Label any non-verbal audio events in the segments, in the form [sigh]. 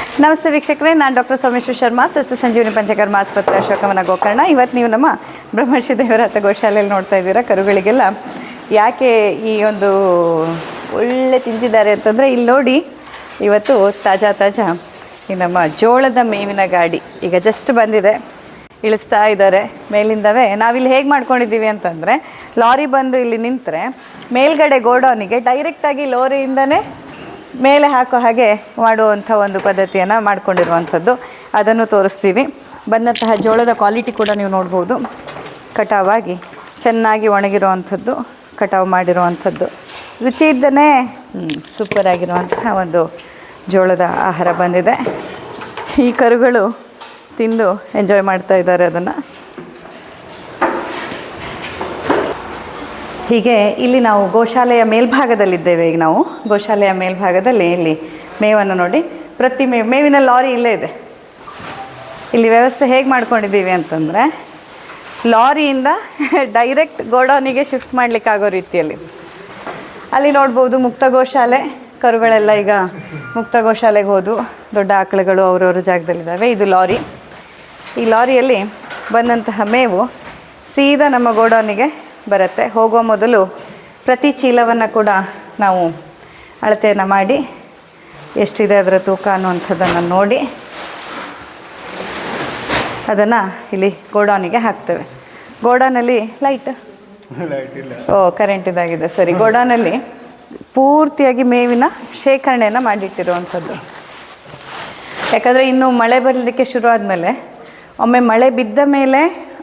ನಮಸ್ತೆ ವೀಕ್ಷಕರೇ, ನಾನು ಡಾಕ್ಟರ್ ಸೋಮೇಶ್ವರ್ ಶರ್ಮಾ, ಸಸ್ಯ ಸಂಜೀವನಿ ಪಂಚಕರ್ಮ ಆಸ್ಪತ್ರೆ ಅಶೋಕವನ ಗೋಕರ್ಣ. ಇವತ್ತು ನೀವು ನಮ್ಮ ಬ್ರಹ್ಮರ್ಷಿ ದೇವರಾತ ಗೋಶಾಲೆಯಲ್ಲಿ ನೋಡ್ತಾ ಇದ್ದೀರಾ ಕರುಗಳಿಗೆಲ್ಲ. ಯಾಕೆ ಈ ಒಂದು ಒಳ್ಳೆ ತಿಂತಿದ್ದಾರೆ ಅಂತಂದರೆ ಇಲ್ಲಿ ನೋಡಿ, ಇವತ್ತು ತಾಜಾ ತಾಜಾ ಈ ನಮ್ಮ ಜೋಳದ ಮೇವಿನ ಗಾಡಿ ಈಗ ಜಸ್ಟ್ ಬಂದಿದೆ. ಇಳಿಸ್ತಾ ಇದ್ದಾರೆ ಮೇಲಿಂದವೇ. ನಾವಿಲ್ಲಿ ಹೇಗೆ ಮಾಡ್ಕೊಂಡಿದ್ದೀವಿ ಅಂತಂದರೆ, ಲಾರಿ ಬಂದು ಇಲ್ಲಿ ನಿಂತರೆ ಮೇಲ್ಗಡೆ ಗೋಡೌನಿಗೆ ಡೈರೆಕ್ಟಾಗಿ ಲಾರಿಯಿಂದನೇ ಮೇಲೆ ಹಾಕೋ ಹಾಗೆ ಮಾಡುವಂಥ ಒಂದು ಪದ್ಧತಿಯನ್ನು ಮಾಡಿಕೊಂಡಿರುವಂಥದ್ದು. ಅದನ್ನು ತೋರಿಸ್ತೀವಿ. ಬಂದಂತಹ ಜೋಳದ ಕ್ವಾಲಿಟಿ ಕೂಡ ನೀವು ನೋಡ್ಬೋದು. ಕಟಾವಾಗಿ, ಚೆನ್ನಾಗಿ ಒಣಗಿರುವಂಥದ್ದು, ಕಟಾವು ಮಾಡಿರುವಂಥದ್ದು. ರುಚಿ ಇದ್ದನೇ ಸೂಪರ್ ಆಗಿರುವಂತಹ ಒಂದು ಜೋಳದ ಆಹಾರ ಬಂದಿದೆ. ಈ ಕರುಗಳು ತಿಂದು ಎಂಜಾಯ್ ಮಾಡ್ತಾ ಇದ್ದಾರೆ ಅದನ್ನು. ಹೀಗೆ ಇಲ್ಲಿ ನಾವು ಗೋಶಾಲೆಯ ಮೇಲ್ಭಾಗದಲ್ಲಿದ್ದೇವೆ ಈಗ ನಾವು. ಗೋಶಾಲೆಯ ಮೇಲ್ಭಾಗದಲ್ಲಿ ಇಲ್ಲಿ ಮೇವನ್ನು ನೋಡಿ. ಪ್ರತಿ ಮೇ, ಮೇವಿನ ಲಾರಿ ಇಲ್ಲೇ ಇದೆ. ಇಲ್ಲಿ ವ್ಯವಸ್ಥೆ ಹೇಗೆ ಮಾಡ್ಕೊಂಡಿದ್ದೀವಿ ಅಂತಂದರೆ, ಲಾರಿಯಿಂದ [laughs] ಡೈರೆಕ್ಟ್ ಗೋಡೌನಿಗೆ ಶಿಫ್ಟ್ ಮಾಡಲಿಕ್ಕಾಗೋ ರೀತಿಯಲ್ಲಿ. ಅಲ್ಲಿ ನೋಡ್ಬೋದು ಮುಕ್ತ ಗೋಶಾಲೆ. ಕರುಗಳೆಲ್ಲ ಈಗ ಮುಕ್ತ ಗೋಶಾಲೆಗೆ ಹೋದು, ದೊಡ್ಡ ಆಕಳುಗಳು ಅವರವ್ರ ಜಾಗದಲ್ಲಿದ್ದಾವೆ. ಇದು ಲಾರಿ. ಈ ಲಾರಿಯಲ್ಲಿ ಬಂದಂತಹ ಮೇವು ಸೀದಾ ನಮ್ಮ ಗೋಡೌನಿಗೆ ಬರುತ್ತೆ. ಹೋಗೋ ಮೊದಲು ಪ್ರತಿ ಚೀಲವನ್ನು ಕೂಡ ನಾವು ಅಳತೆಯನ್ನು ಮಾಡಿ ಎಷ್ಟಿದೆ ಅದರ ತೂಕ ಅನ್ನುವಂಥದ್ದನ್ನು ನೋಡಿ ಅದನ್ನು ಇಲ್ಲಿ ಗೋಡೌನಿಗೆ ಹಾಕ್ತೇವೆ. ಗೋಡೌನಲ್ಲಿ ಲೈಟ್ ಓ ಕರೆಂಟ್ ಇದಾಗಿದೆ. ಸರಿ ಗೋಡೌನಲ್ಲಿ ಪೂರ್ತಿಯಾಗಿ ಮೇವಿನ ಶೇಖರಣೆಯನ್ನು ಮಾಡಿಟ್ಟಿರುವಂಥದ್ದು. ಯಾಕಂದರೆ ಇನ್ನು ಮಳೆ ಬರಲಿಕ್ಕೆ ಶುರು ಆದಮೇಲೆ ಒಮ್ಮೆ ಮಳೆ ಬಿದ್ದ ಮೇಲೆ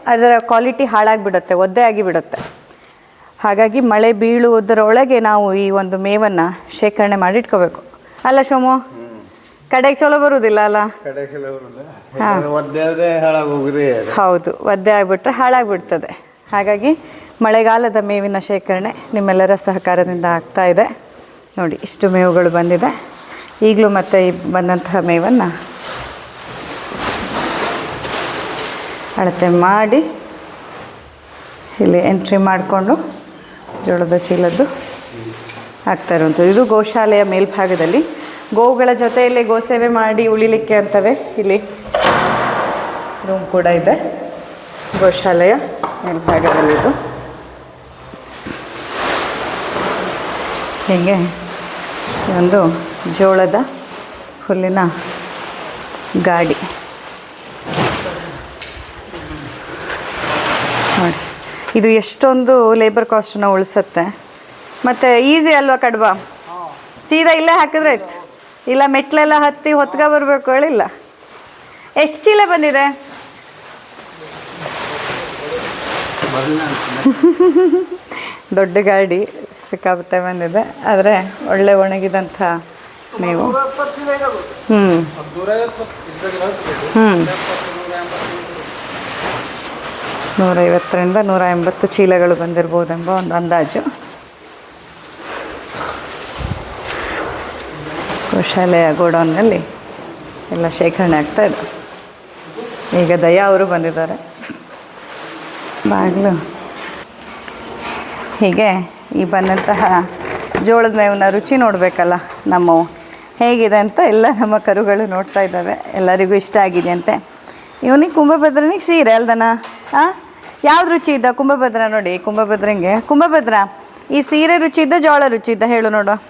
ಅದರ ಕ್ವಾಲಿಟಿ ಹಾಳಾಗಿಬಿಡುತ್ತೆ ಒದ್ದೆ ಆಗಿಬಿಡುತ್ತೆ. ಹಾಗಾಗಿ ಮಳೆ ಬೀಳುವುದರೊಳಗೆ ನಾವು ಈ ಒಂದು ಮೇವನ್ನು ಶೇಖರಣೆ ಮಾಡಿಟ್ಕೋಬೇಕು. ಅಲ್ಲ ಶೋಮು? ಕಡೆಗೆ ಚಲೋ ಬರುವುದಿಲ್ಲ ಅಲ್ಲ? ಹಾಂ. ಹೌದು ಒದ್ದೆ ಆಗಿಬಿಟ್ರೆ ಹಾಳಾಗಿಬಿಡ್ತದೆ. ಹಾಗಾಗಿ ಮಳೆಗಾಲದ ಮೇವಿನ ಶೇಖರಣೆ ನಿಮ್ಮೆಲ್ಲರ ಸಹಕಾರದಿಂದ ಆಗ್ತಾ ಇದೆ. ನೋಡಿ ಇಷ್ಟು ಮೇವುಗಳು ಬಂದಿದೆ. ಈಗಲೂ ಮತ್ತೆ ಬಂದಂತಹ ಮೇವನ್ನು ಅಳತೆ ಮಾಡಿ ಇಲ್ಲಿ ಎಂಟ್ರಿ ಮಾಡಿಕೊಂಡು ಜೋಳದ ಚೀಲದ್ದು ಆಗ್ತಾ ಇರುವಂಥದ್ದು. ಇದು ಗೋಶಾಲೆಯ ಮೇಲ್ಭಾಗದಲ್ಲಿ. ಗೋವುಗಳ ಜೊತೆಯಲ್ಲಿ ಗೋಸೇವೆ ಮಾಡಿ ಉಳಿಲಿಕ್ಕೆ ಅಂತವೆ ಇಲ್ಲಿ ರೂಮ್ ಕೂಡ ಇದೆ. ಗೋಶಾಲೆಯ ಮೇಲ್ಭಾಗದಲ್ಲಿದು ಹೀಗೆ ಒಂದು ಜೋಳದ ಹುಲ್ಲಿನ ಗಾಡಿ. ಇದು ಎಷ್ಟೊಂದು ಲೇಬರ್ ಕಾಸ್ಟನ್ನ ಉಳಿಸುತ್ತೆ. ಮತ್ತು ಈಸಿ ಅಲ್ವಾ ಕಡ್ಬ? ಸೀದಾ ಇಲ್ಲೇ ಹಾಕಿದ್ರೆ ಆಯ್ತು. ಇಲ್ಲ ಮೆಟ್ಲೆಲ್ಲ ಹತ್ತಿ ಹೊತ್ಕ ಬರಬೇಕು ಹೇಳಿಲ್ಲ. ಎಷ್ಟು ಚೀಲ ಬಂದಿದೆ? ದೊಡ್ಡ ಗಾಡಿ ಸಿಕ್ಕಾಪಟ್ಟೆ ಬಂದಿದೆ. ಆದರೆ ಒಳ್ಳೆ ಒಣಗಿದಂಥ ನೀವು ಹ್ಞೂ ಹ್ಞೂ ನೂರೈವತ್ತರಿಂದ ನೂರ ಎಂಬತ್ತು ಚೀಲಗಳು ಬಂದಿರ್ಬೋದೆಂಬ ಒಂದು ಅಂದಾಜು. ಕೌಶಾಲೆಯ ಗೋಡೌನ್ನಲ್ಲಿ ಎಲ್ಲ ಶೇಖರಣೆ ಆಗ್ತಾ ಇದೆ. ಈಗ ದಯಾ ಅವರು ಬಂದಿದ್ದಾರೆ. ಬಾಗಿಲು. ಹೀಗೆ ಈ ಬಂದಂತಹ ಜೋಳದ ಮೇವಿನ ರುಚಿ ನೋಡಬೇಕಲ್ಲ ನಮ್ಮವು ಹೇಗಿದೆ ಅಂತ ಎಲ್ಲ ನಮ್ಮ ಕರುಗಳು ನೋಡ್ತಾ ಇದ್ದಾವೆ. ಎಲ್ಲರಿಗೂ ಇಷ್ಟ ಆಗಿದೆ ಅಂತೆ ಇವನಿಗೆ ಕುಂಭಭದ್ರನಿಗೆ ಸೀರೆ ಅಲ್ದನಾ? ಹಾಂ ಯಾವ್ದು ರುಚಿ ಇದ್ದ? ಕುಂಭಭದ್ರ ನೋಡಿ, ಕುಂಭಭದ್ರಂಗೆ. ಕುಂಭಭದ್ರ, ಈ ಸೀರೆ ರುಚಿ ಇದ್ದ, ಜೋಳ ರುಚಿ ಇದ್ದ ಹೇಳು ನೋಡು.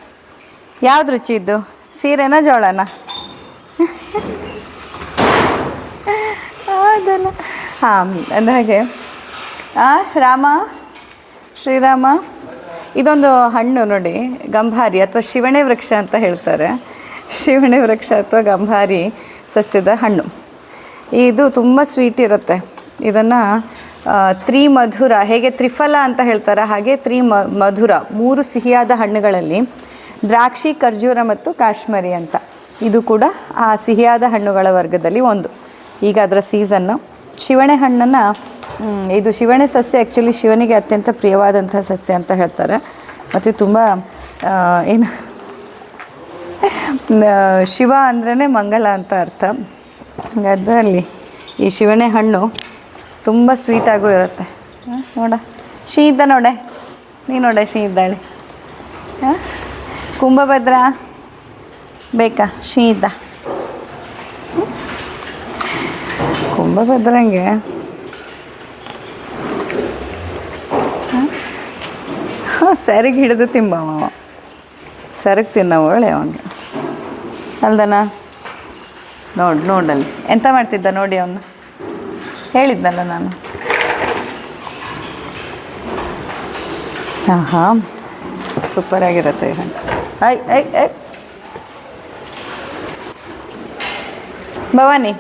ಯಾವ್ದು ರುಚಿ ಇದ್ದು? ಸೀರೆನಾ, ಜೋಳನ? ಹೌದಲ್ಲ ಹಾಂ, ಅಂದಾಗೆ. ರಾಮ? ಶ್ರೀರಾಮ? ಇದೊಂದು ಹಣ್ಣು ನೋಡಿ, ಗಂಭಾರಿ ಅಥವಾ ಶಿವಣೆ ವೃಕ್ಷ ಅಂತ ಹೇಳ್ತಾರೆ. ಶಿವಣೆ ವೃಕ್ಷ ಅಥವಾ ಗಂಭಾರಿ ಸಸ್ಯದ ಹಣ್ಣು. ಇದು ತುಂಬ ಸ್ವೀಟ್ ಇರುತ್ತೆ. ಇದನ್ನು ತ್ರಿಮಧುರ, ಹೇಗೆ ತ್ರಿಫಲ ಅಂತ ಹೇಳ್ತಾರೆ, ಹಾಗೆ ತ್ರಿ ಮಧುರ ಮೂರು ಸಿಹಿಯಾದ ಹಣ್ಣುಗಳಲ್ಲಿ ದ್ರಾಕ್ಷಿ, ಖರ್ಜೂರ ಮತ್ತು ಕಾಶ್ಮೀರಿ ಅಂತ. ಇದು ಕೂಡ ಆ ಸಿಹಿಯಾದ ಹಣ್ಣುಗಳ ವರ್ಗದಲ್ಲಿ ಒಂದು. ಈಗ ಅದರ ಸೀಸನ್ನು. ಶಿವಣೆ ಹಣ್ಣನ್ನು ಇದು ಶಿವಣೆ ಸಸ್ಯ ಆ್ಯಕ್ಚುಲಿ ಶಿವನಿಗೆ ಅತ್ಯಂತ ಪ್ರಿಯವಾದಂಥ ಸಸ್ಯ ಅಂತ ಹೇಳ್ತಾರೆ. ಮತ್ತು ತುಂಬ ಏನು ಶಿವ ಅಂದ್ರೇ ಮಂಗಳ ಅಂತ ಅರ್ಥ. ಅದರಲ್ಲಿ ಈ ಶಿವಣೆ ಹಣ್ಣು ತುಂಬ ಸ್ವೀಟಾಗೂ ಇರುತ್ತೆ. ನೋಡ. ಶೀತ ನೋಡೆ. ನೀ ನೋಡೆ ಶೀ ಇದ್ದಾಳೆ ಹಾಂ? ಕುಂಭಭದ್ರ ಬೇಕಾ? ಶೀತ ಕುಂಭಭದ್ರಂಗೆ ಸರಿಗೆ ಹಿಡಿದು ತಿಂಬವ ಸರಿಗೆ ತಿನ್ನವ, ಒಳ್ಳೆ ಅವನಿಗೆ ಅಲ್ದನ? ನೋಡಿ, ನೋಡಲ್ಲಿ. ಎಂತ ಮಾಡ್ತಿದ್ದ? ನೋಡಿ ಅವನು ಹೇಳಿದ್ನಲ್ಲ ನಾನು. ಹಾಂ ಹಾಂ ಸೂಪರಾಗಿರುತ್ತೆ ಐ ಐ ಐ. ಭವಾನಿ.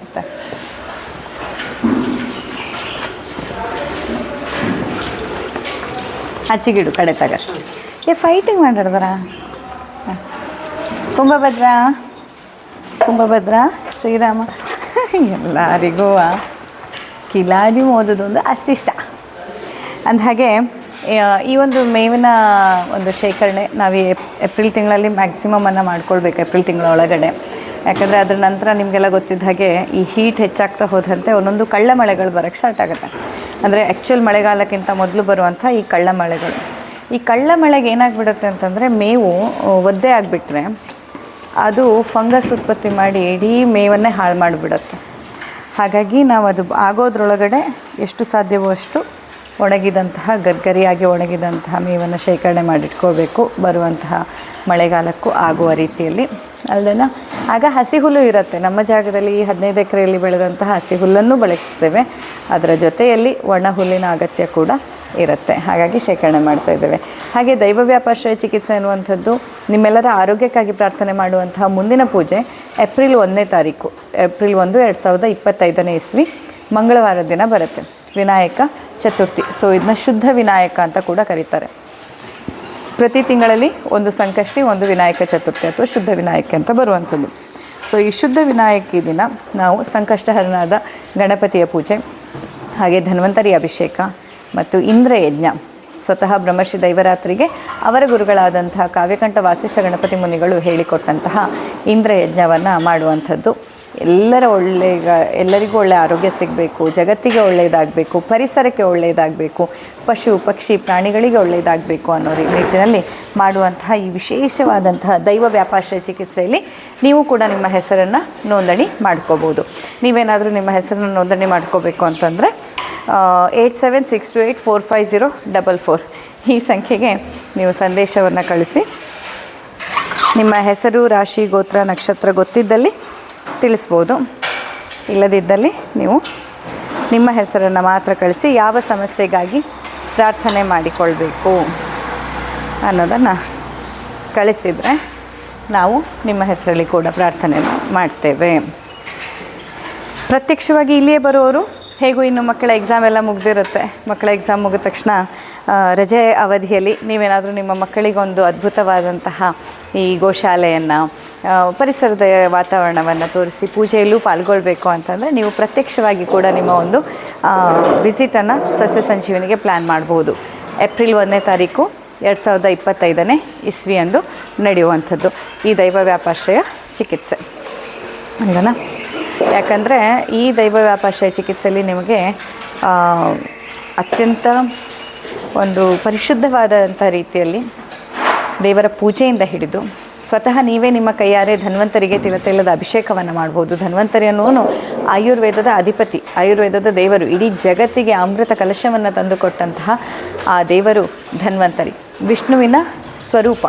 ಆಯ್ತಾ? ಹಚ್ಚಿಗಿಡು, ಕಡೆ ತಗ ಏ ಫೈಟಿಂಗ್ ಮಾಡಿಡ್ದಾರ ಕುಂಭಭದ್ರ? ಕುಂಭಭದ್ರ? ಶ್ರೀರಾಮ? ಎಲ್ಲರಿಗೂ ಕಿಲಾಡಿ ಓದೋದು ಒಂದು ಅಷ್ಟಿಷ್ಟ ಅಂದಹಾಗೆ ಈ ಒಂದು ಮೇವಿನ ಒಂದು ಶೇಖರಣೆ ನಾವು ಏಪ್ರಿಲ್ ತಿಂಗಳಲ್ಲಿ ಮ್ಯಾಕ್ಸಿಮಮನ್ನು ಮಾಡ್ಕೊಳ್ಬೇಕು ಏಪ್ರಿಲ್ ತಿಂಗಳ ಒಳಗಡೆ ಯಾಕಂದರೆ ಅದರ ನಂತರ ನಿಮಗೆಲ್ಲ ಗೊತ್ತಿದ್ದ ಹಾಗೆ ಈ ಹೀಟ್ ಹೆಚ್ಚಾಗ್ತಾ ಹೋದಂತೆ ಒಂದೊಂದು ಕಳ್ಳ ಮಳೆಗಳು ಬರೋಕ್ಕೆ ಸ್ಟಾರ್ಟ್ ಆಗುತ್ತೆ. ಅಂದರೆ ಆ್ಯಕ್ಚುಯಲ್ ಮಳೆಗಾಲಕ್ಕಿಂತ ಮೊದಲು ಬರುವಂಥ ಈ ಕಳ್ಳ ಮಳೆಗಳು ಈ ಕಳ್ಳ ಮಳೆಗೆ ಏನಾಗ್ಬಿಡುತ್ತೆ ಅಂತಂದರೆ ಮೇವು ಒದ್ದೆ ಆಗಿಬಿಟ್ರೆ ಅದು ಫಂಗಸ್ ಉತ್ಪತ್ತಿ ಮಾಡಿ ಇಡೀ ಮೇವನ್ನೇ ಹಾಳು ಮಾಡಿಬಿಡುತ್ತೆ. ಹಾಗಾಗಿ ನಾವು ಅದು ಆಗೋದ್ರೊಳಗಡೆ ಎಷ್ಟು ಸಾಧ್ಯವೋ ಅಷ್ಟು ಒಣಗಿದಂತಹ, ಗರ್ಗರಿಯಾಗಿ ಒಣಗಿದಂತಹ ಮೇವನ್ನು ಶೇಖರಣೆ ಮಾಡಿಟ್ಕೋಬೇಕು. ಬರುವಂತಹ ಮಳೆಗಾಲಕ್ಕೂ ಆಗುವ ರೀತಿಯಲ್ಲಿ ಅಲ್ದೇನ ಆಗ ಹಸಿ ಹುಲ್ಲು ಇರುತ್ತೆ. ನಮ್ಮ ಜಾಗದಲ್ಲಿ ಈ ಹದಿನೈದು ಎಕರೆಯಲ್ಲಿ ಬೆಳೆದಂತಹ ಹಸಿ ಹುಲ್ಲನ್ನು ಬಳಸ್ತೇವೆ. ಅದರ ಜೊತೆಯಲ್ಲಿ ಒಣ ಹುಲ್ಲಿನ ಅಗತ್ಯ ಕೂಡ ಇರುತ್ತೆ. ಹಾಗಾಗಿ ಶೇಖರಣೆ ಮಾಡ್ತಾ ಇದ್ದೇವೆ. ಹಾಗೆ ದೈವ ವ್ಯಾಪಾಶ್ರಯ ಚಿಕಿತ್ಸೆ ಅನ್ನುವಂಥದ್ದು ನಿಮ್ಮೆಲ್ಲರ ಆರೋಗ್ಯಕ್ಕಾಗಿ ಪ್ರಾರ್ಥನೆ ಮಾಡುವಂತಹ ಮುಂದಿನ ಪೂಜೆ ಏಪ್ರಿಲ್ ಒಂದನೇ ತಾರೀಕು. ಏಪ್ರಿಲ್ ಒಂದು ಎರಡು ಸಾವಿರದ ಇಪ್ಪತ್ತೈದನೇ ಇಸ್ವಿ. ಮಂಗಳವಾರ ದಿನ ಬರುತ್ತೆ. ವಿನಾಯಕ ಚತುರ್ಥಿ. ಸೊ ಇದನ್ನ ಶುದ್ಧ ವಿನಾಯಕ ಅಂತ ಕೂಡ ಕರೀತಾರೆ. ಪ್ರತಿ ತಿಂಗಳಲ್ಲಿ ಒಂದು ಸಂಕಷ್ಟಿ, ಒಂದು ವಿನಾಯಕ ಚತುರ್ಥಿ ಅಥವಾ ಶುದ್ಧ ವಿನಾಯಕ ಅಂತ ಬರುವಂಥದ್ದು. ಸೊ ಈ ಶುದ್ಧ ವಿನಾಯಕಿ ದಿನ ನಾವು ಸಂಕಷ್ಟಹರನಾದ ಗಣಪತಿಯ ಪೂಜೆ, ಹಾಗೆ ಧನ್ವಂತರಿ ಅಭಿಷೇಕ ಮತ್ತು ಇಂದ್ರ ಯಜ್ಞ ಸ್ವತಃ ಬ್ರಹ್ಮರ್ಷಿ ದೈವರಾತ್ರಿಗೆ ಅವರ ಗುರುಗಳಾದಂತಹ ಕಾವ್ಯಕಂಠ ವಾಸಿಷ್ಠ ಗಣಪತಿ ಮುನಿಗಳು ಹೇಳಿಕೊಟ್ಟಂತಹ ಇಂದ್ರಯಜ್ಞವನ್ನು ಮಾಡುವಂಥದ್ದು. ಎಲ್ಲರ ಒಳ್ಳೆಯ ಎಲ್ಲರಿಗೂ ಒಳ್ಳೆಯ ಆರೋಗ್ಯ ಸಿಗಬೇಕು, ಜಗತ್ತಿಗೆ ಒಳ್ಳೆಯದಾಗಬೇಕು, ಪರಿಸರಕ್ಕೆ ಒಳ್ಳೆಯದಾಗಬೇಕು, ಪಶು, ಪಕ್ಷಿ, ಪ್ರಾಣಿಗಳಿಗೆ ಒಳ್ಳೆಯದಾಗಬೇಕು ಅನ್ನೋ ನಿಟ್ಟಿನಲ್ಲಿ ಮಾಡುವಂತಹ ಈ ವಿಶೇಷವಾದಂತಹ ದೈವ ವ್ಯಾಪಾರ ಚಿಕಿತ್ಸೆಯಲ್ಲಿ ನೀವು ಕೂಡ ನಿಮ್ಮ ಹೆಸರನ್ನು ನೋಂದಣಿ ಮಾಡ್ಕೋಬೋದು ನೀವೇನಾದರೂ ನಿಮ್ಮ ಹೆಸರನ್ನು ನೋಂದಣಿ ಮಾಡ್ಕೋಬೇಕು ಅಂತಂದರೆ eight seven six two eight four five zero double four ಈ ಸಂಖ್ಯೆಗೆ ನೀವು ಸಂದೇಶವನ್ನು ಕಳಿಸಿ. ನಿಮ್ಮ ಹೆಸರು, ರಾಶಿ, ಗೋತ್ರ, ನಕ್ಷತ್ರ ಗೊತ್ತಿದ್ದಲ್ಲಿ ತಿಳಿಸ್ಬೋದು. ಇಲ್ಲದಿದ್ದಲ್ಲಿ ನೀವು ನಿಮ್ಮ ಹೆಸರನ್ನು ಮಾತ್ರ ಕಳಿಸಿ ಯಾವ ಸಮಸ್ಯೆಗಾಗಿ ಪ್ರಾರ್ಥನೆ ಮಾಡಿಕೊಳ್ಬೇಕು ಅನ್ನೋದನ್ನು ಕಳಿಸಿದರೆ ನಾವು ನಿಮ್ಮ ಹೆಸರಲ್ಲಿ ಕೂಡ ಪ್ರಾರ್ಥನೆ ಮಾಡ್ತೇವೆ. ಪ್ರತ್ಯಕ್ಷವಾಗಿ ಇಲ್ಲಿಯೇ ಬರೋರು ಹೇಗೂ ಇನ್ನು ಮಕ್ಕಳ ಎಕ್ಸಾಮ್ ಎಲ್ಲ ಮುಗ್ದಿರುತ್ತೆ. ಮಕ್ಕಳ ಎಕ್ಸಾಮ್ ಮುಗಿದ ತಕ್ಷಣ ರಜೆ ಅವಧಿಯಲ್ಲಿ ನೀವೇನಾದರೂ ನಿಮ್ಮ ಮಕ್ಕಳಿಗೊಂದು ಅದ್ಭುತವಾದಂತಹ ಈ ಗೋಶಾಲೆಯನ್ನು ಪರಿಸರದ ವಾತಾವರಣವನ್ನು ತೋರಿಸಿ ಪೂಜೆಯಲ್ಲೂ ಪಾಲ್ಗೊಳ್ಬೇಕು ಅಂತಂದರೆ ನೀವು ಪ್ರತ್ಯಕ್ಷವಾಗಿ ಕೂಡ ನಿಮ್ಮ ಒಂದು ವಿಸಿಟನ್ನು ಸಸ್ಯ ಸಂಜೀವನಿಗೆ ಪ್ಲ್ಯಾನ್ ಮಾಡ್ಬೋದು. ಏಪ್ರಿಲ್ ಒಂದನೇ ತಾರೀಕು ಎರಡು ಸಾವಿರದ ಇಪ್ಪತ್ತೈದನೇ ಇಸ್ವಿಯಂದು ನಡೆಯುವಂಥದ್ದು. ಈ ದೈವ ವ್ಯಾಪಾಶ್ರಯ ಚಿಕಿತ್ಸೆ. ಅಲ್ವನ ಯಾಕಂದರೆ ಈ ದೈವ ವ್ಯಾಪಾಶ್ರಯ ಚಿಕಿತ್ಸೆಯಲ್ಲಿ ನಿಮಗೆ ಅತ್ಯಂತ ಒಂದು ಪರಿಶುದ್ಧವಾದಂಥ ರೀತಿಯಲ್ಲಿ ದೇವರ ಪೂಜೆಯಿಂದ ಹಿಡಿದು ಸ್ವತಃ ನೀವೇ ನಿಮ್ಮ ಕೈಯಾರೆ ಧನ್ವಂತರಿಗೆ ತಿಲತೈಲದ ಅಭಿಷೇಕವನ್ನು ಮಾಡ್ಬೋದು. ಧನ್ವಂತರಿ ಅನ್ನೋನು ಆಯುರ್ವೇದದ ಅಧಿಪತಿ. ಆಯುರ್ವೇದದ ದೇವರು ಇಡೀ ಜಗತ್ತಿಗೆ ಅಮೃತ ಕಲಶವನ್ನು ತಂದುಕೊಟ್ಟಂತಹ ಆ ದೇವರು ಧನ್ವಂತರಿ. ವಿಷ್ಣುವಿನ ಸ್ವರೂಪ.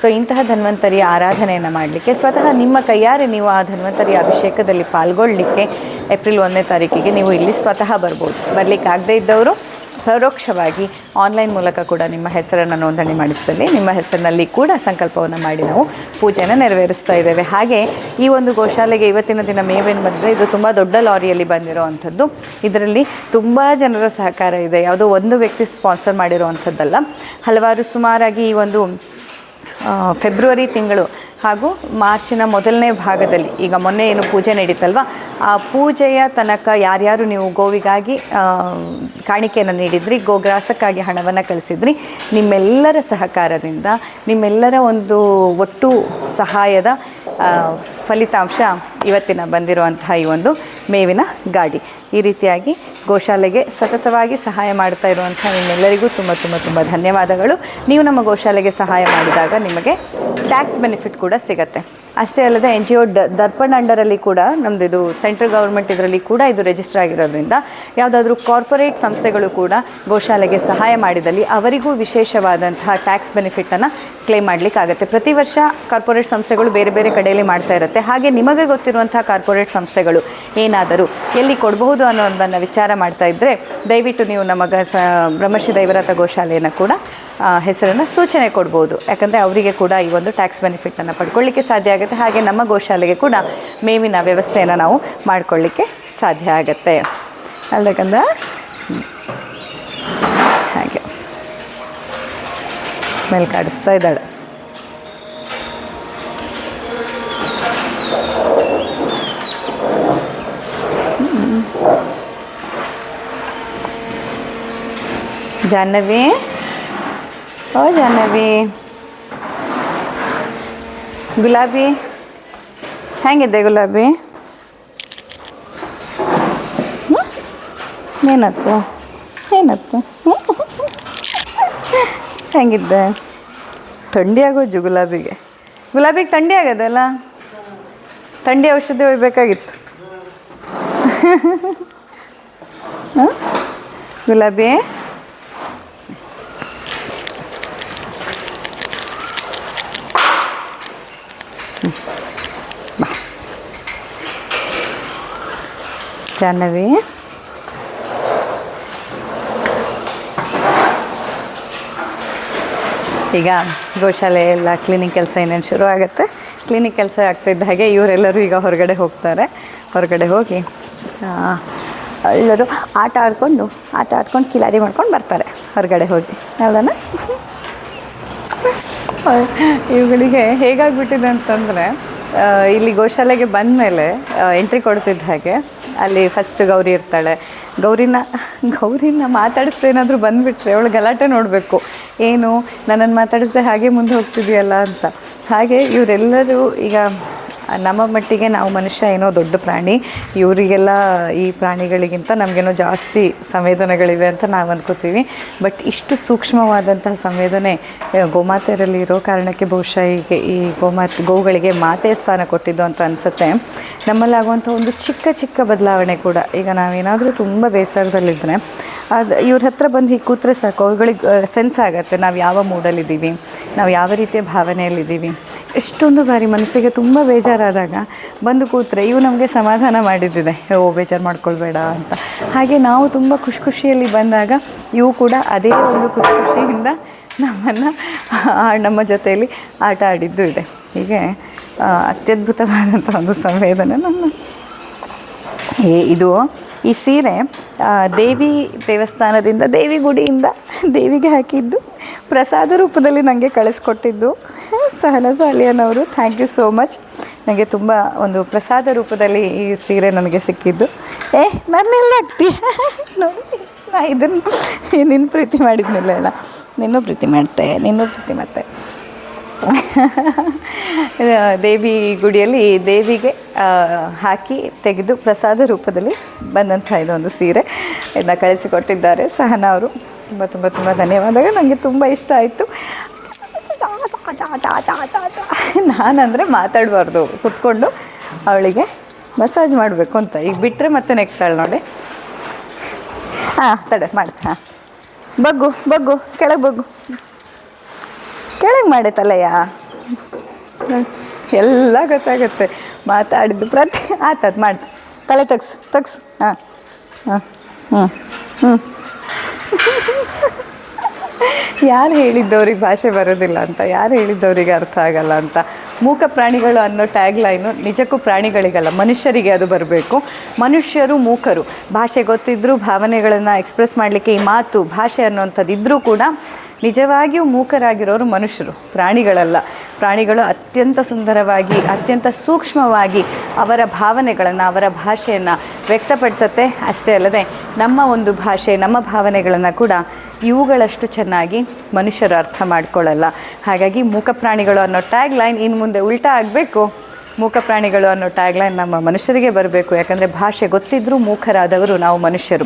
ಸೊ, ಇಂತಹ ಧನ್ವಂತರಿಯ ಆರಾಧನೆಯನ್ನು ಮಾಡಲಿಕ್ಕೆ ಸ್ವತಃ ನಿಮ್ಮ ಕೈಯಾರೆ ನೀವು ಆ ಧನ್ವಂತರಿಯ ಅಭಿಷೇಕದಲ್ಲಿ ಪಾಲ್ಗೊಳ್ಳಲಿಕ್ಕೆ ಏಪ್ರಿಲ್ ಒಂದನೇ ತಾರೀಕಿಗೆ ನೀವು ಇಲ್ಲಿ ಸ್ವತಃ ಬರ್ಬೋದು. ಬರಲಿಕ್ಕೆ ಆಗದೇ ಇದ್ದವರು ಪರೋಕ್ಷವಾಗಿ ಆನ್ಲೈನ್ ಮೂಲಕ ಕೂಡ ನಿಮ್ಮ ಹೆಸರನ್ನು ನೋಂದಣಿ ಮಾಡಿಸಿದಲ್ಲಿ, ನಿಮ್ಮ ಹೆಸರಿನಲ್ಲಿ ಕೂಡ ಸಂಕಲ್ಪವನ್ನು ಮಾಡಿ ನಾವು ಪೂಜೆಯನ್ನು ನೆರವೇರಿಸ್ತಾ ಇದ್ದೇವೆ. ಹಾಗೆ ಈ ಒಂದು ಗೋಶಾಲೆಗೆ ಇವತ್ತಿನ ದಿನ ಮೇವೇನು ಬಂದರೆ ಇದು ತುಂಬ ದೊಡ್ಡ ಲಾರಿಯಲ್ಲಿ ಬಂದಿರುವಂಥದ್ದು. ಇದರಲ್ಲಿ ತುಂಬ ಜನರ ಸಹಕಾರ ಇದೆ. ಯಾವುದೋ ಒಂದು ವ್ಯಕ್ತಿ ಸ್ಪಾನ್ಸರ್ ಮಾಡಿರೋವಂಥದ್ದಲ್ಲ. ಹಲವಾರು ಸುಮಾರಾಗಿ ಈ ಒಂದು ಫೆಬ್ರವರಿ ತಿಂಗಳು ಹಾಗೂ ಮಾರ್ಚಿನ ಮೊದಲನೇ ಭಾಗದಲ್ಲಿ, ಈಗ ಮೊನ್ನೆ ಏನು ಪೂಜೆ ನಡೀತಲ್ವ ಆ ಪೂಜೆಯ ತನಕ ಯಾರ್ಯಾರು ನೀವು ಗೋವಿಗಾಗಿ ಕಾಣಿಕೆಯನ್ನು ನೀಡಿದ್ರಿ, ಗೋಗ್ರಾಸಕ್ಕಾಗಿ ಹಣವನ್ನು ಕಳಿಸಿದ್ರಿ, ನಿಮ್ಮೆಲ್ಲರ ಸಹಕಾರದಿಂದ, ನಿಮ್ಮೆಲ್ಲರ ಒಂದು ಒಟ್ಟು ಸಹಾಯದ ಫಲಿತಾಂಶ ಇವತ್ತಿನ ಬಂದಿರುವಂತಹ ಈ ಒಂದು ಮೇವಿನ ಗಾಡಿ. ಈ ರೀತಿಯಾಗಿ ಗೋಶಾಲೆಗೆ ಸತತವಾಗಿ ಸಹಾಯ ಮಾಡ್ತಾ ಇರುವಂಥ ನಿಮ್ಮೆಲ್ಲರಿಗೂ ತುಂಬ ತುಂಬ ತುಂಬ ಧನ್ಯವಾದಗಳು. ನೀವು ನಮ್ಮ ಗೋಶಾಲೆಗೆ ಸಹಾಯ ಮಾಡಿದಾಗ ನಿಮಗೆ ಟ್ಯಾಕ್ಸ್ ಬೆನಿಫಿಟ್ ಕೂಡ ಸಿಗತ್ತೆ. ಅಷ್ಟೇ ಅಲ್ಲದೆ ಎನ್ ಜಿ ಒ ಡ ದರ್ಪಣ್ ಅಂಡರಲ್ಲಿ ಕೂಡ ನಮ್ಮದು ಇದು ಸೆಂಟ್ರಲ್ ಗೌರ್ಮೆಂಟ್ ಇದರಲ್ಲಿ ಕೂಡ ಇದು ರಿಜಿಸ್ಟರ್ ಆಗಿರೋದ್ರಿಂದ ಯಾವುದಾದ್ರೂ ಕಾರ್ಪೊರೇಟ್ ಸಂಸ್ಥೆಗಳು ಕೂಡ ಗೋಶಾಲೆಗೆ ಸಹಾಯ ಮಾಡಿದಲ್ಲಿ ಅವರಿಗೂ ವಿಶೇಷವಾದಂತಹ ಟ್ಯಾಕ್ಸ್ ಬೆನಿಫಿಟನ್ನು ಕ್ಲೇಮ್ ಮಾಡಲಿಕ್ಕಾಗತ್ತೆ. ಪ್ರತಿ ವರ್ಷ ಕಾರ್ಪೊರೇಟ್ ಸಂಸ್ಥೆಗಳು ಬೇರೆ ಬೇರೆ ಕಡೆಯಲ್ಲಿ ಮಾಡ್ತಾ ಇರುತ್ತೆ. ಹಾಗೆ ನಿಮಗೆ ಗೊತ್ತಿರುವಂತಹ ಕಾರ್ಪೊರೇಟ್ ಸಂಸ್ಥೆಗಳು ಏನಾದರೂ ಎಲ್ಲಿ ಕೊಡಬಹುದು ಅನ್ನೋದನ್ನು ವಿಚಾರ ಮಾಡ್ತಾ ಇದ್ದರೆ ದಯವಿಟ್ಟು ನೀವು ನಮ್ಮ ಗ ಸ ಬ್ರಹ್ಮಶ್ರೀ ದೈವರಾತ ಗೋಶಾಲೆಯನ್ನು ಕೂಡ ಹೆಸರನ್ನು ಸೂಚನೆ ಕೊಡ್ಬೋದು. ಯಾಕಂದರೆ ಅವರಿಗೆ ಕೂಡ ಈ ಒಂದು ಟ್ಯಾಕ್ಸ್ ಬೆನಿಫಿಟನ್ನು ಪಡ್ಕೊಳ್ಳಿಕ್ಕೆ ಸಾಧ್ಯ ಆಗುತ್ತೆ. ಹಾಗೆ ನಮ್ಮ ಗೋಶಾಲೆಗೆ ಕೂಡ ಮೇವಿನ ವ್ಯವಸ್ಥೆಯನ್ನು ನಾವು ಮಾಡಿಕೊಳ್ಳಿಕ್ಕೆ ಸಾಧ್ಯ ಆಗುತ್ತೆ. ಅಲ್ದಕ್ಕಂದ ಹಾಗೆ ಮೇಲೆ ಕಾಡಿಸ್ತಾ ಇದ್ದಾಳೆ. ಜಾಹ್ನವಿ? ಓ ಜಾಹ್ನವಿ. ಗುಲಾಬಿ? ಹೆಂಗಿದೆ ಗುಲಾಬಿ? ಏನತ್ತು ಏನತ್ತು? ಹೆಂಗಿದ್ದೆ ಥಂಡಿ ಆಗೋಜು ಗುಲಾಬಿಗೆ. ಗುಲಾಬಿಗೆ ಥಂಡಿ ಆಗದಲ್ಲ? ಥಂಡಿ ಔಷಧಿ ಒಯ್ಬೇಕಾಗಿತ್ತು ಗುಲಾಬಿ. ಜಾಹ್ನವಿ? ಈಗ ಗೋಶಾಲೆ ಎಲ್ಲ ಕ್ಲೀನಿಕ್ ಕೆಲಸ ಏನೇನು ಶುರು ಆಗುತ್ತೆ? ಕ್ಲೀನಿಕ್ ಕೆಲಸ ಆಗ್ತಿದ್ದ ಹಾಗೆ ಇವರೆಲ್ಲರೂ ಈಗ ಹೊರಗಡೆ ಹೋಗ್ತಾರೆ. ಹೊರಗಡೆ ಹೋಗಿ ಎಲ್ಲರೂ ಆಟ ಆಡ್ಕೊಂಡು ಆಟ ಆಡ್ಕೊಂಡು ಕಿಲಾರಿ ಮಾಡ್ಕೊಂಡು ಬರ್ತಾರೆ. ಹೊರಗಡೆ ಹೋಗಿ. ಹೌದಾ [laughs] ಇವುಗಳಿಗೆ ಹೇಗಾಗ್ಬಿಟ್ಟಿದೆ ಅಂತಂದರೆ ಇಲ್ಲಿ ಗೋಶಾಲೆಗೆ ಬಂದ ಮೇಲೆ ಎಂಟ್ರಿ ಕೊಡ್ತಿದ್ದ ಹಾಗೆ ಅಲ್ಲಿ ಫಸ್ಟ್ ಗೌರಿ ಇರ್ತಾಳೆ. ಗೌರಿನ ಗೌರಿನ ಮಾತಾಡಿಸ್ದೆ ಏನಾದರೂ ಬಂದುಬಿಟ್ರೆ ಅವಳು ಗಲಾಟೆ ನೋಡಬೇಕು. ಏನು, ನನ್ನನ್ನು ಮಾತಾಡಿಸ್ದೆ ಹಾಗೆ ಮುಂದೆ ಹೋಗ್ತಿದೆಯಲ್ಲ ಅಂತ. ಹಾಗೆ ಇವರೆಲ್ಲರೂ ಈಗ ನಮ್ಮ ಮಟ್ಟಿಗೆ ನಾವು ಮನುಷ್ಯ ಏನೋ ದೊಡ್ಡ ಪ್ರಾಣಿ. ಇವರಿಗೆಲ್ಲ ಈ ಪ್ರಾಣಿಗಳಿಗಿಂತ ನಮಗೇನೋ ಜಾಸ್ತಿ ಸಂವೇದನೆಗಳಿವೆ ಅಂತ ನಾವು ಅಂದ್ಕೋತೀವಿ ಬಟ್ ಇಷ್ಟು ಸೂಕ್ಷ್ಮವಾದಂತಹ ಸಂವೇದನೆ ಗೋಮಾತೆಯರಲ್ಲಿ ಇರೋ ಕಾರಣಕ್ಕೆ ಬಹುಶಃ ಈಗ ಈ ಗೋಮಾತೆ, ಗೋವುಗಳಿಗೆ ಮಾತೆಯ ಸ್ಥಾನ ಕೊಟ್ಟಿದ್ದು ಅಂತ ಅನಿಸುತ್ತೆ. ನಮ್ಮಲ್ಲಾಗುವಂಥ ಒಂದು ಚಿಕ್ಕ ಚಿಕ್ಕ ಬದಲಾವಣೆ ಕೂಡ. ಈಗ ನಾವೇನಾದರೂ ತುಂಬ ಬೇಸರದಲ್ಲಿದ್ದರೆ ಅದು ಇವ್ರ ಹತ್ರ ಬಂದು ಹೀಗೆ ಕೂತ್ರೆ ಸಾಕು. ಅವುಗಳಿಗೆ ಸೆನ್ಸ್ ಆಗುತ್ತೆ. ನಾವು ಯಾವ ಮೂಡಲ್ಲಿದ್ದೀವಿ ನಾವು ಯಾವ ರೀತಿಯ ಭಾವನೆಯಲ್ಲಿದ್ದೀವಿ? ಎಷ್ಟೊಂದು ಬಾರಿ ಮನಸ್ಸಿಗೆ ತುಂಬ ಬೇಜಾರಾದಾಗ ಬಂದು ಕೂತ್ರೆ ಇವು ನಮಗೆ ಸಮಾಧಾನ ಮಾಡಿದ್ದಿದೆ. ಓ, ಬೇಜಾರು ಮಾಡ್ಕೊಳ್ಬೇಡ ಅಂತ. ಹಾಗೆ ನಾವು ತುಂಬ ಖುಷಿ ಖುಷಿಯಲ್ಲಿ ಬಂದಾಗ ಇವು ಕೂಡ ಅದೇ ಒಂದು ಖುಷಿ ಖುಷಿಯಿಂದ ನಮ್ಮನ್ನು ನಮ್ಮ ಜೊತೆಯಲ್ಲಿ ಆಟ ಆಡಿದ್ದು ಇದೆ. ಹೀಗೆ ಅತ್ಯದ್ಭುತವಾದಂಥ ಒಂದು ಸಂವೇದನೆ ನಮ್ಮ ಇದು, ಈ ಸೀರೆ ದೇವಿ ದೇವಸ್ಥಾನದಿಂದ, ದೇವಿ ಗುಡಿಯಿಂದ ದೇವಿಗೆ ಹಾಕಿದ್ದು, ಪ್ರಸಾದ ರೂಪದಲ್ಲಿ ನನಗೆ ಕಳಿಸ್ಕೊಟ್ಟಿದ್ದು. ಸಹನ ಸಾಲಿಯನವರು ಥ್ಯಾಂಕ್ ಯು ಸೋ ಮಚ್ ನನಗೆ ತುಂಬ ಒಂದು ಪ್ರಸಾದ ರೂಪದಲ್ಲಿ ಈ ಸೀರೆ ನನಗೆ ಸಿಕ್ಕಿದ್ದು. ಏ, ನನ್ನೆಲ್ಲ ನೋಡಿ ನಾ ಇದನ್ನು ನಿನ್ನ ಪ್ರೀತಿ ಮಾಡಿದ್ನಿಲ್ಲ ಅಲ್ಲ ನಿನ್ನೂ ಪ್ರೀತಿ ಮಾಡ್ತೆ, ನಿನ್ನೂ ಪ್ರೀತಿ ಮಾಡ್ತೆ. ದೇವಿ ಗುಡಿಯಲ್ಲಿ ದೇವಿಗೆ ಹಾಕಿ ತೆಗೆದು ಪ್ರಸಾದ ರೂಪದಲ್ಲಿ ಬಂದಂಥ ಇದೊಂದು ಸೀರೆ ಇದನ್ನ ಕಳಿಸಿಕೊಟ್ಟಿದ್ದಾರೆ. ಸಹನ ಅವರು ತುಂಬ ತುಂಬ ತುಂಬ ಧನ್ಯವಾದಗಳು. ನನಗೆ ತುಂಬ ಇಷ್ಟ ಆಯಿತು. ನಾನಂದರೆ ಮಾತಾಡಬಾರ್ದು, ಕುತ್ಕೊಂಡು ಅವಳಿಗೆ ಮಸಾಜ್ ಮಾಡಬೇಕು ಅಂತ. ಈಗ ಬಿಟ್ಟರೆ ಮತ್ತೆ ನೆಕ್ತಾಳೆ ನೋಡಿ. ಹಾಂ ತಡೆ ಮಾಡ್ತಾ ಬಗ್ಗು ಬಗ್ಗು, ಕೆಳಗೆ ಬಗ್ಗು. ಕೆಳಗೆ ಮಾಡೆ ತಲೆಯ. ಎಲ್ಲ ಗೊತ್ತಾಗುತ್ತೆ. ಮಾತಾಡಿದ್ದು ಪ್ರತಿ ಆತದ್ ಮಾಡ್ತು. ತಲೆ ತಗ್ಸು ತಗ್ಸು. ಹಾಂ. ಹಾಂ. ಹ್ಞೂ ಹ್ಞೂ ಯಾರು ಹೇಳಿದ್ದವ್ರಿಗೆ ಭಾಷೆ ಬರೋದಿಲ್ಲ ಅಂತ? ಯಾರು ಹೇಳಿದ್ದವರಿಗೆ ಅರ್ಥ ಆಗಲ್ಲ ಅಂತ? ಮೂಕ ಪ್ರಾಣಿಗಳು ಅನ್ನೋ ಟ್ಯಾಗ್ ಲೈನು ನಿಜಕ್ಕೂ ಪ್ರಾಣಿಗಳಿಗಲ್ಲ. ಮನುಷ್ಯರಿಗೆ ಅದು ಬರಬೇಕು. ಮನುಷ್ಯರು ಮೂಕರು. ಭಾಷೆ ಗೊತ್ತಿದ್ದರೂ ಭಾವನೆಗಳನ್ನು ಎಕ್ಸ್ಪ್ರೆಸ್ ಮಾಡಲಿಕ್ಕೆ ಈ ಮಾತು ಭಾಷೆ ಅನ್ನೋಂಥದ್ದು ಇದ್ದರೂ ಕೂಡ ನಿಜವಾಗಿಯೂ ಮೂಕರಾಗಿರೋರು ಮನುಷ್ಯರು, ಪ್ರಾಣಿಗಳಲ್ಲ. ಪ್ರಾಣಿಗಳು ಅತ್ಯಂತ ಸುಂದರವಾಗಿ, ಅತ್ಯಂತ ಸೂಕ್ಷ್ಮವಾಗಿ ಅವರ ಭಾವನೆಗಳನ್ನು, ಅವರ ಭಾಷೆಯನ್ನು ವ್ಯಕ್ತಪಡಿಸುತ್ತೆ. ಅಷ್ಟೇ ಅಲ್ಲದೆ ನಮ್ಮ ಒಂದು ಭಾಷೆ, ನಮ್ಮ ಭಾವನೆಗಳನ್ನು ಕೂಡ ಇವುಗಳಷ್ಟು ಚೆನ್ನಾಗಿ ಮನುಷ್ಯರು ಅರ್ಥ ಮಾಡ್ಕೊಳ್ಳಲ್ಲ. ಹಾಗಾಗಿ ಮೂಕ ಪ್ರಾಣಿಗಳು ಅನ್ನೋ ಟ್ಯಾಗ್ ಲೈನ್ ಇನ್ನು ಮುಂದೆ ಉಲ್ಟಾ ಆಗಬೇಕು. ಮೂಕ ಪ್ರಾಣಿಗಳು ಅನ್ನೋ ಟ್ಯಾಗ್ ಲೈನ್ ನಮ್ಮ ಮನುಷ್ಯರಿಗೆ ಬರಬೇಕು. ಯಾಕಂದರೆ ಭಾಷೆ ಗೊತ್ತಿದ್ದರೂ ಮೂಕರಾದವರು ನಾವು ಮನುಷ್ಯರು.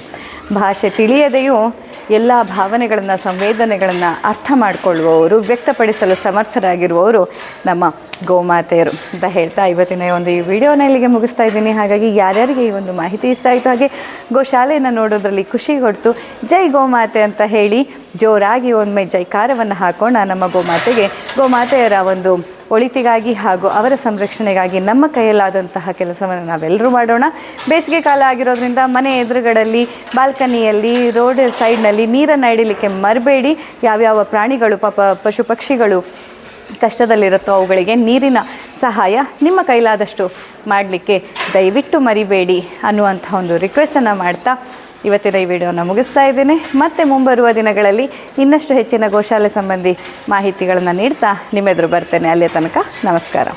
ಭಾಷೆ ತಿಳಿಯದೆಯೂ ಎಲ್ಲ ಭಾವನೆಗಳನ್ನು, ಸಂವೇದನೆಗಳನ್ನು ಅರ್ಥ ಮಾಡಿಕೊಳ್ಳುವವರು, ವ್ಯಕ್ತಪಡಿಸಲು ಸಮರ್ಥರಾಗಿರುವವರು ನಮ್ಮ ಗೋಮಾತೆಯರು. ಅಂತ ಹೇಳ್ತಾ ಇವತ್ತಿನ ಒಂದು ಈ ವಿಡಿಯೋನ ಇಲ್ಲಿಗೆ ಮುಗಿಸ್ತಾ ಇದ್ದೀನಿ. ಹಾಗಾಗಿ ಯಾರ್ಯಾರಿಗೆ ಈ ಒಂದು ಮಾಹಿತಿ ಇಷ್ಟ ಆಯಿತು ಹಾಗೆ ಗೋಶಾಲೆಯನ್ನು ನೋಡೋದ್ರಲ್ಲಿ ಖುಷಿ ಕೊಡ್ತು ಜೈ ಗೋಮಾತೆ ಅಂತ ಹೇಳಿ ಜೋರಾಗಿ ಒಮ್ಮೆ ಜೈಕಾರವನ್ನು ಹಾಕೋಣ ನಮ್ಮ ಗೋಮಾತೆಗೆ. ಗೋಮಾತೆಯರ ಒಂದು ಒಳಿತಿಗಾಗಿ ಹಾಗೂ ಅವರ ಸಂರಕ್ಷಣೆಗಾಗಿ ನಮ್ಮ ಕೈಯಲ್ಲಾದಂತಹ ಕೆಲಸವನ್ನು ನಾವೆಲ್ಲರೂ ಮಾಡೋಣ. ಬೇಸಿಗೆ ಕಾಲ ಆಗಿರೋದ್ರಿಂದ ಮನೆ ಎದುರುಗಡಲ್ಲಿ, ಬಾಲ್ಕನಿಯಲ್ಲಿ, ರೋಡ್ ಸೈಡ್ನಲ್ಲಿ ನೀರನ್ನು ಇಡಲಿಕ್ಕೆ ಮರಬೇಡಿ. ಯಾವ್ಯಾವ ಪ್ರಾಣಿಗಳು, ಪಪ ಪಶು ಪಕ್ಷಿಗಳು ಕಷ್ಟದಲ್ಲಿರುತ್ತೋ ಅವುಗಳಿಗೆ ನೀರಿನ ಸಹಾಯ ನಿಮ್ಮ ಕೈಲಾದಷ್ಟು ಮಾಡಲಿಕ್ಕೆ ದಯವಿಟ್ಟು ಮರಿಬೇಡಿ ಅನ್ನುವಂಥ ಒಂದು ರಿಕ್ವೆಸ್ಟನ್ನು ಮಾಡ್ತಾ ಇವತ್ತಿನ ಈ ವಿಡಿಯೋನ ಮುಗಿಸ್ತಾ ಇದ್ದೀನಿ. ಮತ್ತೆ ಮುಂಬರುವ ದಿನಗಳಲ್ಲಿ ಇನ್ನಷ್ಟು ಹೆಚ್ಚಿನ ಗೋಶಾಲೆ ಸಂಬಂಧಿ ಮಾಹಿತಿಗಳನ್ನು ನೀಡ್ತಾ ನಿಮ್ಮೆದುರು ಬರ್ತೇನೆ. ಅಲ್ಲಿಯ ತನಕ ನಮಸ್ಕಾರ.